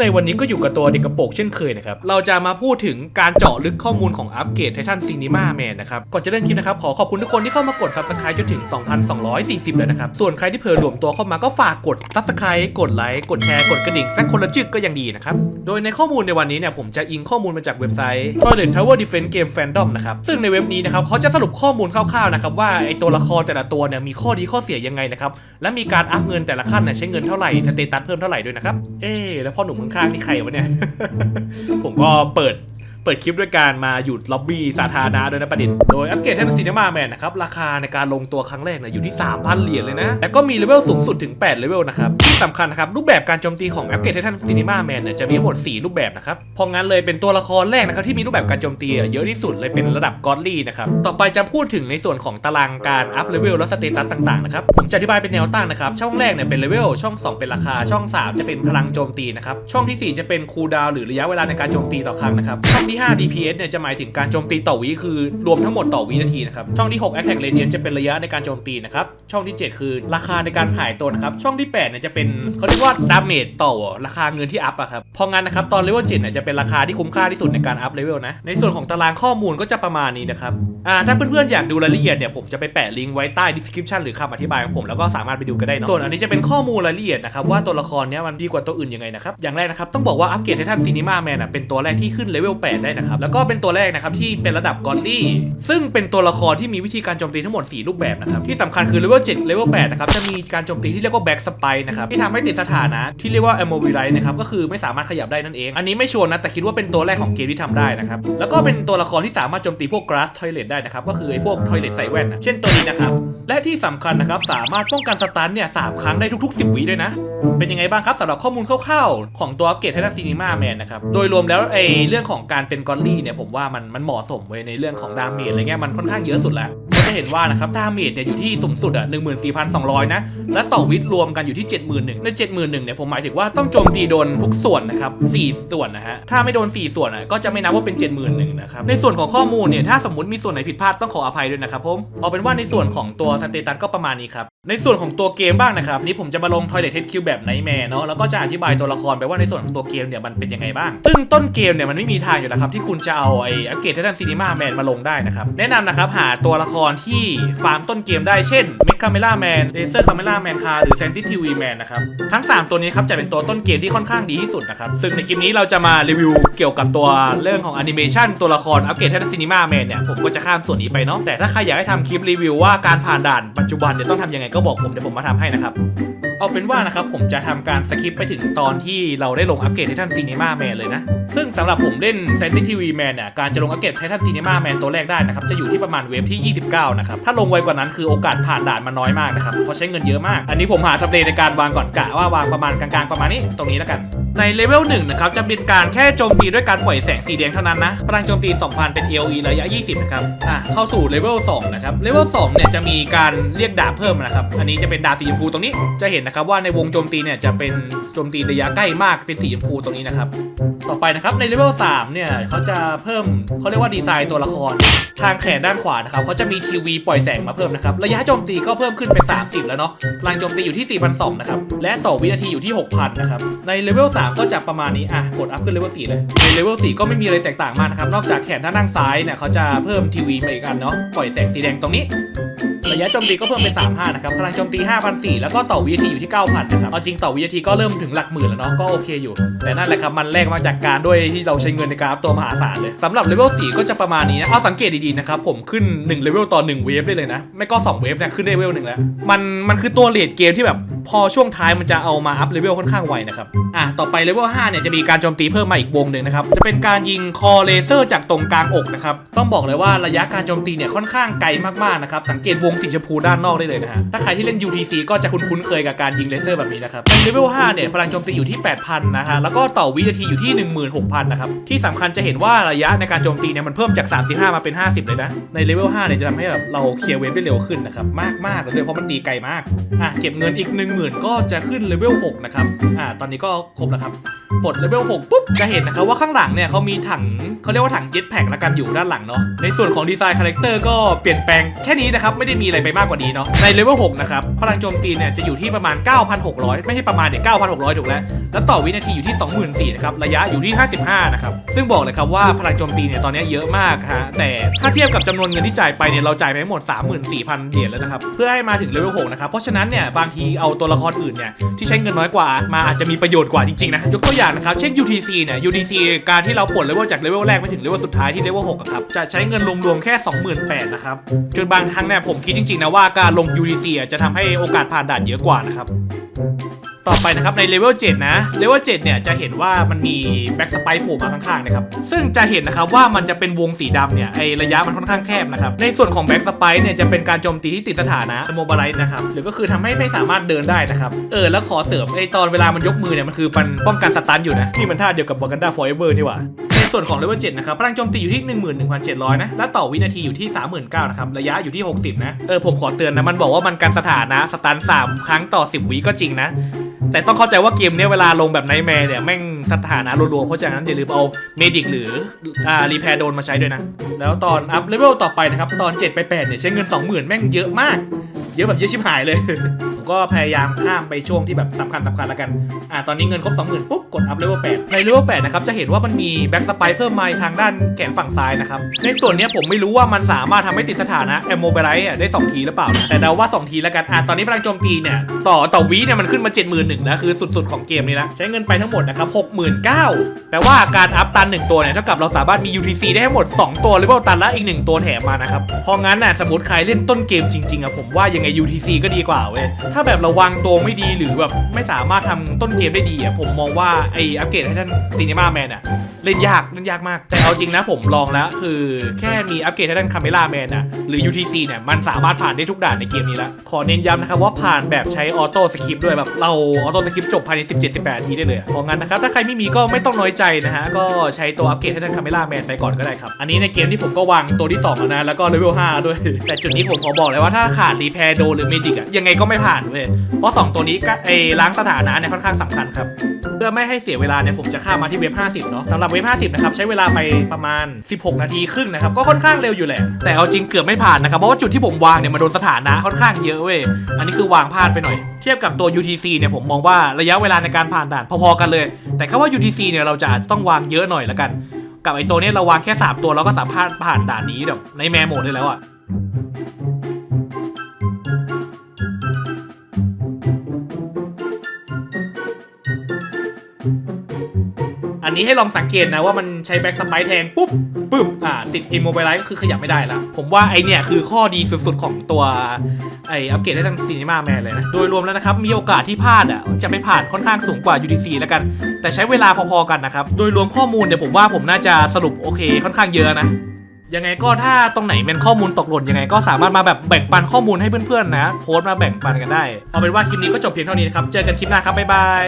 ในวันนี้ก็อยู่กับตัวเด็กกระโปรงเช่นเคยนะครับ เราจะมาพูดถึงการเจาะลึกข้อมูลของอัปเกรดไททันซีนีมาแมนนะครับ ก่อนจะเริ่มคลิปนะครับ ขอขอบคุณทุกคนที่เข้ามากด subscribe จนถึง 2,240เลยนะครับ ส่วนใครที่เผลอรวมตัวเข้ามาก็ฝากกด subscribe กดไลค์กดแชร์กดกระดิ่งแฟกคนละจึกก็ยังดีนะครับ โดยในข้อมูลในวันนี้เนี่ยผมจะอิงข้อมูลมาจากเว็บไซต์ Toilet Tower Defense Game Fandom นะครับซึ่งในเว็บนี้นะครับเขาจะสรุปข้อมูลคร่าวๆนะครับว่าไอตัวละครแต่ละตัวเนี่ยมีข้อดีข้อเสียยังไงนะครับและมีการอัพเงินแต่ละขั้นเนี่ยใช้เงินเท่าไหร่สเตตัสเพิ่มเท่าไหร่ด้วยนะครับเอ๊แล้วพ่อหนุ่มข้างๆนี่ใครวะเนี่ย ผมก็เปิด เปิดคลิปด้วยการมาหยุดล็อบบี้สาธารณะด้วยนะประเด็นโดยอัปเกรดแทนซีนมาแมนนะครับ ราคาในการลงตัวครั้งแรกเนี่ยอยู่ที่ 3,000 เหรียญเลยนะ แล้วก็มีเลเวลสูงสุดถึง 8 เลเวลนะครับ ที่สำคัญนะครับ รูปแบบการโจมตีของอัปเกรดแทนซีนมาแมนเนี่ยจะมีทั้งหมด 4 รูปแบบนะครับเพราะงั้นเลยเป็นตัวละครแรกนะครับที่มีรูปแบบการโจมตีเยอะที่สุดเลยเป็นระดับกอดลี่นะครับต่อไปจะพูดถึงในส่วนของตารางการอัพเลเวลและสเตตัสต่างๆนะครับผมจะอธิบายเป็นแนวตั้งนะครับช่องแรกเนี่ยเป็นเลเวลช่อง 2 เป็นราคาช่อง 3 จะเป็นพลังโจมตีนะครับช่องทีสี่4 จะเป็นคูลดาวน์หรือระยะเวลาในการโจมตีต่อครั้งนะครับช่องที่5 DPS เนี่ยจะหมายถึงการโจมตีต่อวิคือรวมทั้งหมดต่อวินาทีนะครับ ช่องที่ 6 Attack Radiant จะเป็นระยะในการโจมตีนะครับ ช่องที่ 7 คือราคาในการขายตัวนะครับ ช่องที่ 8 เนี่ยจะเป็นเขาเรียกว่าดาเมจต่อราคาเงินที่อัพอะครับ พองั้นนะครับตอนเลเวล7เนี่ยจะเป็นราคาที่คุ้มค่าที่สุดในการอัพเลเวลนะ ในส่วนของตารางข้อมูลก็จะประมาณนี้นะครับ อ่าถ้าเพื่อนๆอยากดูรายละเอียดเนี่ยผมจะไปแปะลิงก์ไว้ใต้ description หรือคำอธิบายของผมแล้วก็สามารถไปดูกันได้เนาะส่วนอันนี้จะเป็นข้อมูลรายละเอียดนะครับว่าตัวละครเนี้ยมันดีกว่าตัวอื่นยังไงนะครับอย่างแรกนะครับต้องบอกว่าอัปเกรดไททันซีนีมาแมนอะเป็นตัวแรกที่ขึ้นเลเวล8ได้นะครับ แล้วก็เป็นตัวแรกนะครับที่เป็นระดับกอ d ลี่ซึ่งเป็นตัวละครที่มีวิธีการโจมตีทั้งหมด 4 รูปแบบนะครับ ที่สำคัญคือเลเวล7เลเวล8นะครับ จะมีการโจมตีที่เรียกว่าแบ็กสไปนะครับ ที่ทำให้ติดสถานะที่เรียกว่าอ m ม b ิไลนะครับ ก็คือไม่สามารถขยับได้นั่นเอง อันนี้ไม่ชัวร์นะ แต่คิดว่าเป็นตัวแรกของเกมที่ทำได้นะครับ แล้วก็เป็นตัวละครที่สามารถโจมตีพวก grass toilet ได้นะครับ ก็คือไอ้พวก toilet ใส่แว่นนะเช่นตัวนี้นะครับ และที่สำคัญนะครับสามารถป้องกันสตันเนี่ยสามครั้งได้ทุก ๆ 10วิด้วยนะเป็นยังไงบ้างครับสำหรับข้อมูลคร่าวๆของตัวอัปเกรดไททันซีนีมาแมนนะครับโดยรวมแล้วไอ้เรื่องของการเป็นกอลลี่เนี่ยผมว่ามันมันเหมาะสมไว้ในเรื่องของดาเมจอะไรเงี้ยมันค่อนข้างเยอะสุดแล้วก็ จะเห็นว่านะครับดาเมจเนี่ยอยู่ที่สูงสุดอะ14,200 นะ และต่อวิทย์รวมกันอยู่ที่ 71,000ใน71,000เนี่ยผมหมายถึงว่าต้องโจมตีโดนทุกส่วนนะครับ4ส่วนนะฮะถ้าไม่โดน 4 ส่วนอะก็จะไม่นับว่าเป็น 71,000นะครับในส่วนของข้อมูลเนี่ยถ้าสมมติมีส่วนไหนผิดพลาดต้องขออภัยด้วยนะครับผมเอาเป็นว่าในส่วนของตัวสเตตัสก็ประมาณนี้ครับในส่วนของตัวเกมบ้างนะครับนี่ผมจะมาลง Toilet Head Q แบบไนแมร์เนาะแล้วก็จะอธิบายตัวละครไปว่าในส่วนของตัวเกมเนี่ยมันเป็นยังไงบ้าง ซึ่งต้นเกมเนี่ยมันไม่มีทางอยู่แล้วครับที่คุณจะเอาไอ้อัปเกรดไทนซีนีมาแมนมาลงได้นะครับแนะนำนะครับหาตัวละครที่ฟาร์มต้นเกมได้เช่นเมคคาเมล่าแมนเลเซอร์คาเมล่าแมนคาหรือเซนติทีวีแมนนะครับ ทั้ง 3 ตัวนี้ครับจะเป็นตัวต้นเกมที่ค่อนข้างดีที่สุดนะครับ ซึ่งในคลิปนี้เราจะมารีวิวเกี่ยวกับตัวเรื่องของแอนิเมชันตัวละครอัปเกรดไททันซีนีมาแมนเนี่ยผมก็จะข้ามส่วนนี้ไปเนาะแต่ถ้าใครอยากให้ทำคลิปรีวิวว่าการผ่านด่านปัจจุบันเนี่ยต้องทำยังไงก็บอกผมเดี๋ยวผมมาทำให้นะครับเอาเป็นว่านะครับผมจะทำการสคิปไปถึงตอนที่เราได้ลงอัปเกรดให้ท่านซีนีมาแมนเลยนะ ซึ่งสำหรับผมเล่นเซนติทีวีแมนเนี่ยการจะลงอัปเกรดให้ท่านซีนีมาแมนตัวแรกได้นะครับจะอยู่ที่ประมาณเวฟที่ 29 นะครับ ถ้าลงไวกว่านั้นคือโอกาสผ่านด่านมันน้อยมากนะครับเพราะใช้เงินเยอะมาก อันนี้ผมหาทำเลในการวางก่อนกะว่าวางประมาณกลางๆประมาณนี้ตรงนี้แล้วกัน ในเลเวลหนึ่งนะครับจะเป็นการแค่โจมตีด้วยการปล่อยแสงสีแดงเท่านั้นนะพลังโจมตี 2,000 เป็น AOE ระยะ 20 นะครับ อะ เข้าสู่เลเวล2นะครับ เลเวล2เนี่ยจะมีการเรียกดาบเพิ่มนะครับ อันนี้จะเป็นดาบสีชมพูตรงนี้ จะเห็นนะครับว่าในวงโจมตีเนี่ยจะเป็นโจมตีระยะใกล้มากเป็นสีชมพูตรงนี้นะครับ ต่อไปนะครับในเลเวล3เนี่ยเขาจะเพิ่มเขาเรียกว่าดีไซน์ตัวละคร ทางแขนด้านขวานะครับเขาจะมีทีวีปล่อยแสงมาเพิ่มนะครับ ระยะโจมตีก็เพิ่มขึ้นเป็น 30 แล้วเนาะ พลังโจมตีอยู่ที่4,200นะครับ และต่อวินาทีอยู่ที่ 6,000 นะครับ ในเลเวล3 ก็จะประมาณนี้อะกดอัพขึ้นเลเวล4เลยในเลเวล4ก็ไม่มีอะไรแตกต่างมากนะครับ นอกจากแขนด้านล่างซ้ายเนี่ยเขาจะเพิ่มทีวีมาอีกอันเนาะปล่อยแสงสีแดงตรงนี้ระยะโจมตีก็เพิ่มเป็น 35 นะครับ พลังโจมตี5,400แล้วก็ต่อวินาทีอยู่ที่ 9,000 นะครับ เอาจริงต่อวินาทีก็เริ่มถึงหลักหมื่นแล้วเนาะ ก็โอเคอยู่ แต่นั่นแหละครับ มันแลกมาจากการด้วยที่เราใช้เงินในการอัพตัวมหาศาลเลย สำหรับเลเวล 4 ก็จะประมาณนี้นะ เอาสังเกตดีๆนะครับ ผมขึ้น 1 เลเวลต่อ 1 เวฟได้เลยนะ ไม่ก็ 2 เวฟเนี่ยขึ้นได้เลเวลหนึ่งแล้ว มัน มันคือตัวเลดเกมที่แบบ พอช่วงท้ายมันจะเอามาอัพเลเวลค่อนข้างไวนะครับ อะ ต่อไปเลเวล5เนี่ยจะมีการโจมตีเพิ่มมาอีกวงหนึ่งนะครับ จะเป็นการยิงคอเลเซอร์จากตรงกลางอกนะครับ ต้องบอกเลยว่าระยะการโจมตีเนี่ยค่อนข้างไกลมากๆนะครับ สังเกตวงสีชมพูด้านนอกได้เลยนะฮะ ถ้าใครที่เล่น UTC ก็จะคุ้นๆเคยกับการยิงเลเซอร์แบบนี้นะครับในเลเวล5เนี่ยพลังโจมตีอยู่ที่ 8,000 นะฮะ แล้วก็ต่อวินาทีอยู่ที่ 16,000 นะครับ ที่สำคัญจะเห็นว่าระยะในการโจมตีเนี่ยมันเพิ่มจาก 35 มาเป็น 50 เลยนะ ในเลเวล5เนี่ยจะทำให้แบบเราเคลียร์เวฟได้เร็วขึ้นนะครับมากๆเลยเพราะมันตีไกลมากอะเก็บเงินอีก10,000 ก็จะขึ้นเลเวล6นะครับ อ่า ตอนนี้ก็ครบแล้วครับ ปลดเลเวล6ปุ๊บ จะเห็นนะครับว่าข้างหลังเนี่ยเขามีถังเขาเรียกว่าถังเจ็ตแพ็กละกันอยู่ด้านหลังเนาะ ในส่วนของดีไซน์คาแรคเตอร์ก็เปลี่ยนแปลงแค่นี้นะครับ ไม่ได้มีอะไรไปมากกว่านี้เนาะ ในเลเวล6นะครับ พลังโจมตีเนี่ยจะอยู่ที่ประมาณ 9,600 ไม่ใช่ประมาณเนี่ย9,600 ถูกแล้ว แล้วต่อวินาทีอยู่ที่ 24,000นะครับ ระยะอยู่ที่ 55 นะครับ ซึ่งบอกเลยครับว่าพลังโจมตีเนี่ยตอนนี้เยอะมากฮะ แต่ถ้าเทียบกับจำนวนเงินที่จ่ายไปเนี่ยเราจ่ายไปทั้งหมด 34,000 เหรียญแล้วนะครับ เพื่อให้มาถึงเลเวล6นะครับ เพราะฉะนั้นเนี่ยบางทีเอาตัวัวละครอื่นเนี่ยที่ใช้เงินน้อยกว่ามาอาจจะมีประโยชน์กว่าจริงๆนะยกตัวอย่างนะครับเช่น UTC เนี่ย UTC การที่เราปลดเลเวลจากเลเวลแรกไปถึงเลเวลสุดท้ายที่เลเวลหกครับจะใช้เงินรวมๆแค่ 28,000นะครับจนบางครั้งเนี่ยผมคิดจริงๆนะว่าการลง UTC จะทำให้โอกาสผ่านด่านเยอะกว่านะครับ ต่อไปนะครับในเลเวล7นะเลเวล7เนี่ยจะเห็นว่ามันมีแบ็กสไปโผล่มาข้างๆนะครับซึ่งจะเห็นนะครับว่ามันจะเป็นวงสีดำเนี่ยไอระยะมันค่อนข้างแคบนะครับในส่วนของแบ็กสไปเนี่ยจะเป็นการโจมตีที่ติดสถานะโมบายไลท์นะครับหรือก็คือทำให้ไม่สามารถเดินได้นะครับเออแล้วขอเสริมไอตอนเวลามันยกมือเนี่ยมันคือมันป้องกันสตันอยู่นะที่มันท่าเดียวกับ Wakanda Forever นี่หว่าในส่วนของเลเวล7นะครับพลังโจมตีอยู่ที่ 11,700 นะ และต่อวินาทีอยู่ที่ 39,000นะครับ ระยะอยู่ที่ 60 นะ เออ ผมขอเตือนนะ มันบอกว่ามันกันสถานะ สตัน 3 ครั้งต่อ 10 วิก็จริงนะ แต่ต้องเข้าใจว่าเกมเนี้ยเวลาลงแบบไนแมร์เนี่ยแม่งสถานะรัวๆเพราะฉะนั้นอย่าลืมเอาเมดิกหรืออ่ารีแพร์โดนมาใช้ด้วยนะ แล้วตอนอัพเลเวลต่อไปนะครับ ตอน 7 ไป 8 เนี่ยใช้เงิน 20,000 แม่งเยอะมาก เยอะแบบเยอะชิบหายเลย ผมก็พยายามข้ามไปช่วงที่แบบสำคัญสำคัญแล้วกัน อ่าตอนนี้เงินครบ 20,000 ปุ๊บ กดอัพเลเวล8ในเลเวล8นะครับจะเห็นว่ามันมีแบ็กสไปเพิ่มมาทางด้านแขนฝั่งซ้ายนะครับในส่วนเนี้ยผมไม่รู้ว่ามันสามารถทำให้ติดสถานะแอมโมเบไลท์ได้ 2 ทีหรือเปล่า แต่เดาว่า 2 ทีแล้วกันอ่าตอนนี้พลังโจมตีเนี่ยต่อต่อวิเนี่ยมันขึ้นมา 71,000แล้วคือสุดๆของเกมนี้ละใช้เงินไปทั้งหมดนะครับ69,000แปลว่าการอัพตัน 1 ตัวเนี่ยเท่ากับเราสามารถมี UTC ได้ทั้งหมด 2 ตัวเลเวลตันและอีก 1 ตัวแถมมานะครับเพราะงั้นน่ะสมมติใครเล่นต้นเกมจริงๆอะผมว่ายังไง UTC ก็ดีกว่าเว้ยถ้าแบบเราวางตัวไม่ดีหรือแบบไม่สามารถทำต้นเกมได้ดีอะผมมองว่าไออัปเกรดให้ท่านซีนิมาแมนอะเล่นยากเล่นยากมาก แต่เอาจริงนะผมลองแล้ว คือแค่มีอัปเกรดให้ท่านคาเมล่าแมนอะหรือ UTC เนี่ยมันสามารถผ่านได้ทุกด่านในเกมนี้แล้วขอเน้นย้ำนะครับว่าผ่านแบบใช้ออโต้สคริปด้วยแบบเราออโต้สคริปจบภายใน 17-18นาทีได้เลยเพราะงั้นนะครับถ้าใครไม่มีก็ไม่ต้องน้อยใจนะฮะก็ใช้ตัวอัปเกรดให้ท่านคาเมล่าแมนไปก่อนก็ได้ครับ อันนี้ในเกมที่ผมก็วางตัวที่สองแล้วนะแล้วก็เลเวล5ด้วย แต่จุดนี้ผมขอบอกเลยว่าถ้าขาดรีแพร์โดหรือเมดิกอะยังไงก็ไม่ผ่านเว้ยเพราะสองตัวนี้ก็ไอ้ล้างสถานะเนี่ยค่อนข้างสำคัญครับเพื่อไม่ให้เสียเวลาเนี่ยผมจะข้ามมาที่เว็บ 50 เนาะสำหรับเว็บ 50 นะครับ ใช้เวลาไปประมาณ 16 นาทีครึ่งนะครับ ก็ค่อนข้างเร็วอยู่แหละ แต่เอาจริงเกือบไม่ผ่านนะครับ เพราะว่าจุดที่ผมวางเนี่ยมันโดนสถานะค่อนข้างเยอะเว้ย อันนี้คือวางพลาดไปหน่อย เทียบกับตัว UTC เนี่ยผมมองว่าระยะเวลาในการผ่านด่านพอๆกันเลย แต่แค่ว่า UTC เนี่ยเราจะอาจจะต้องวางเยอะหน่อยละกัน กับไอ้ตัวนี้เราวางแค่ 3 ตัวเราก็สามารถผ่านด่านนี้แบบในแมโหมดได้แล้วอะ อันนี้ให้ลองสังเกตนะว่ามันใช้แบ็กสไปแทงปุ๊บปึ๊บอ่าติดอิมโมบิลไลก็คือขยับไม่ได้แล้วผมว่าไอเนี่ยคือข้อดีสุดๆของตัวไออัปเกรดได้ทั้งซีนีมาแมนเลยนะ โดยรวมแล้วนะครับมีโอกาสที่พลาดอะจะไม่ผ่านค่อนข้างสูงกว่า UTC แล้วกัน แต่ใช้เวลาพอๆกันนะครับ โดยรวมข้อมูลเดี๋ยวผมว่าผมน่าจะสรุปโอเคค่อนข้างเยอะนะยังไงก็ถ้าตรงไหนเป็นข้อมูลตกหล่นยังไงก็สามารถมาแบบแบ่งปันข้อมูลให้เพื่อนๆนะ โพสต์มาแบ่งปันกันได้ เอาเป็นว่าคลิปนี้ก็จบเพียงเท่านี้นะครับ เจอกันคลิปหน้าครับ บ๊ายบาย